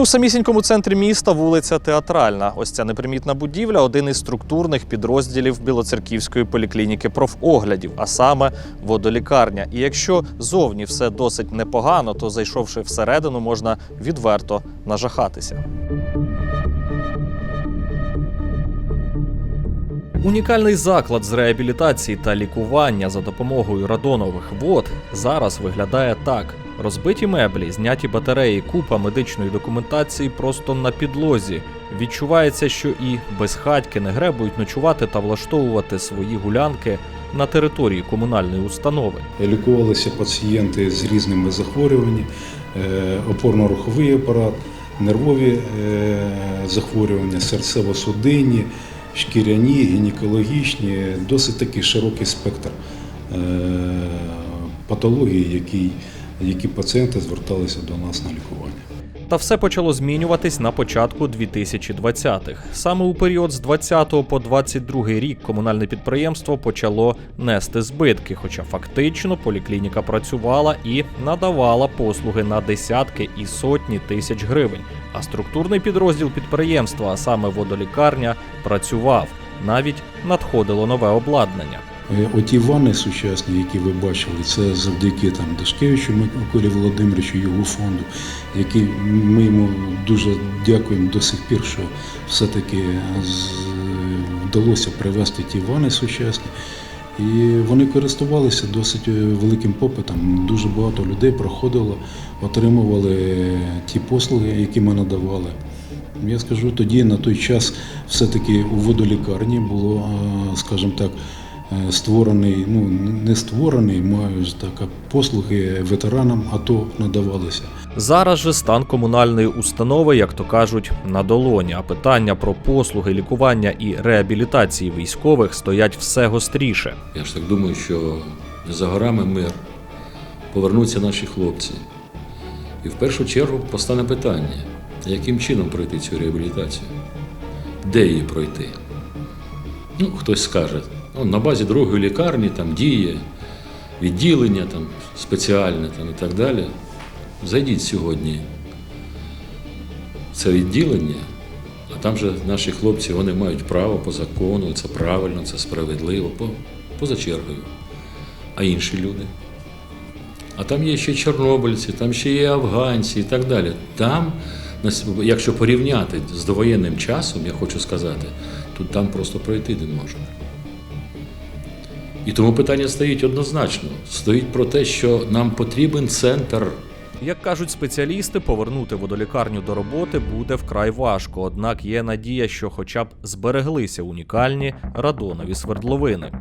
У самісінькому центрі міста, вулиця Театральна. Ось ця непримітна будівля один із структурних підрозділів Білоцерківської поліклініки профоглядів, а саме водолікарня. І якщо зовні все досить непогано, то зайшовши всередину, можна відверто нажахатися. Унікальний заклад з реабілітації та лікування за допомогою радонових вод зараз виглядає так: розбиті меблі, зняті батареї, купа медичної документації просто на підлозі. Відчувається, що і безхатьки не гребують ночувати та влаштовувати свої гулянки на території комунальної установи. Лікувалися пацієнти з різними захворюваннями, е, опорно-руховий апарат, нервові е, захворювання, серцево-судинні, шкіряні, гінекологічні, досить такий широкий спектр е, патологій, які, пацієнти зверталися до нас на лікування. Та все почало змінюватись на початку 2020-х. Саме у період з 20 по 22 рік комунальне підприємство почало нести збитки, хоча фактично поліклініка працювала і надавала послуги на десятки і сотні тисяч гривень. А структурний підрозділ підприємства, а саме водолікарня, працював. Навіть надходило нове обладнання. Е, Оті ванни сучасні, які ви бачили, це завдяки там Дашкевичу Миколі Володимировичу, його фонду, які ми йому дуже дякуємо до сих пір, що все-таки вдалося привезти ті ванни сучасні. І вони користувалися досить е, великим попитом. Дуже багато людей проходило, отримували ті послуги, які ми надавали. Я скажу, тоді на той час все-таки у водолікарні було, е, скажімо так, е, створений, ну не створений, маю так, послуги ветеранам АТО надавалися. Зараз же стан комунальної установи, як то кажуть, на долоні. А питання про послуги лікування і реабілітації військових стоять все гостріше. Я ж так думаю, що за горами мир, повернуться наші хлопці. І в першу чергу постане питання, яким чином пройти цю реабілітацію? Де її пройти? Ну, хтось скаже, на базі другої лікарні там діє відділення там, спеціальне там, і так далі. Зайдіть сьогодні в це відділення, а там же наші хлопці вони мають право по закону, це правильно, це справедливо, по, поза чергою. А інші люди. А там є ще чорнобильці, там ще є афганці і так далі. Там, якщо порівняти з довоєнним часом, я хочу сказати, тут там просто пройти не можна. І тому питання стоїть однозначно. Стоїть про те, що нам потрібен центр Як кажуть спеціалісти, повернути водолікарню до роботи буде вкрай важко. Однак є надія, що хоча б збереглися унікальні радонові свердловини.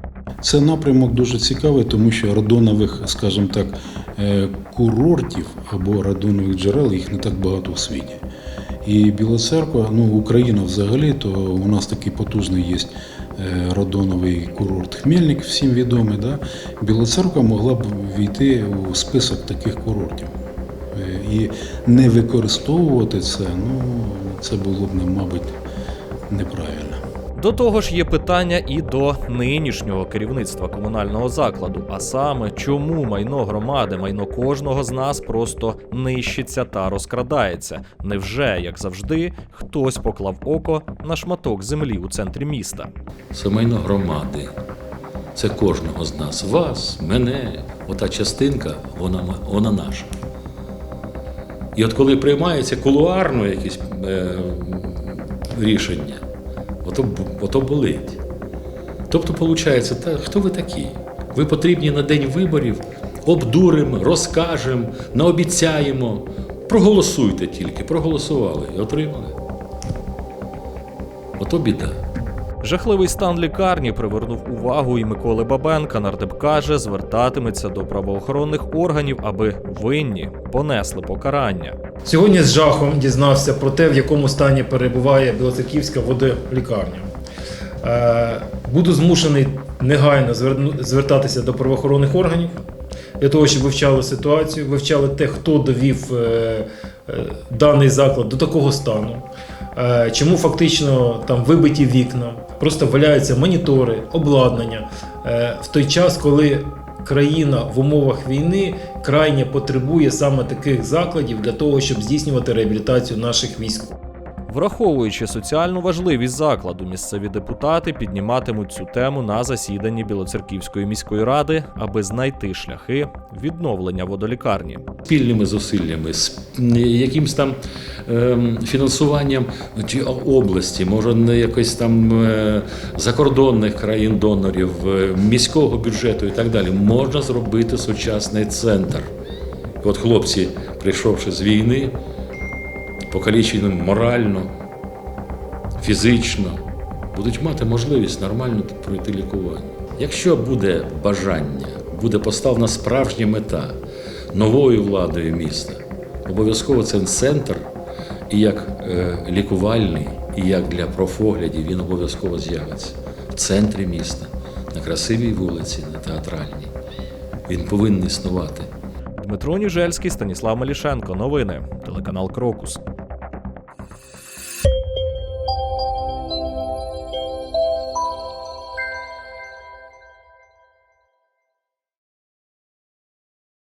Це напрямок дуже цікавий, тому що радонових, скажімо так, е, курортів або радонових джерел їх не так багато в світі. І Біла церква, ну Україна взагалі, то у нас такий потужний є радоновий курорт Хмельник, всім відомий. Да? Біла церква могла б війти у список таких курортів. Е, І не використовувати це, ну це було б, мабуть, неправильно. До того ж, є питання і до нинішнього керівництва комунального закладу, а саме, чому майно громади, майно кожного з нас просто нищиться та розкрадається. Невже, як завжди, хтось поклав око на шматок землі у центрі міста? Це майно громади. Це кожного з нас. Вас, мене, ота частинка, вона, вона наша. І от коли приймається кулуарно якесь е, рішення, ото, ото болить. Тобто, виходить, та, хто ви такі? Ви потрібні на день виборів, обдуримо, розкажемо, наобіцяємо. Проголосуйте тільки, проголосували і отримали. Ото біда. Жахливий стан лікарні привернув увагу і Миколи Бабенка. Нардеп каже, звертатиметься до правоохоронних органів, аби винні понесли покарання. Сьогодні з жахом дізнався про те, в якому стані перебуває Білоцерківська водолікарня. Е, Буду змушений негайно звертатися до правоохоронних органів для того, щоб вивчали ситуацію, вивчали те, хто довів е, е, даний заклад до такого стану. Е, Чому фактично там вибиті вікна, просто валяються монітори, обладнання е, в той час, коли країна в умовах війни крайне потребує саме таких закладів для того, щоб здійснювати реабілітацію наших військових. Враховуючи соціальну важливість закладу, місцеві депутати підніматимуть цю тему на засіданні Білоцерківської міської ради, аби знайти шляхи відновлення водолікарні. спільними зусиллями, з якимсь там ем, фінансуванням чи області, може не якось там е, закордонних країн-донорів, е, міського бюджету і так далі, можна зробити сучасний центр. От хлопці, прийшовши з війни, покалічені морально, фізично, будуть мати можливість нормально пройти лікування. Якщо буде бажання, буде поставлена справжня мета новою владою міста, обов'язково цей центр і як е, лікувальний, і як для профоглядів він обов'язково з'явиться в центрі міста, на красивій вулиці, на театральній. Він повинен існувати. Дмитро Ніжельський, Станіслав Малішенко. Новини. Телеканал Крокус.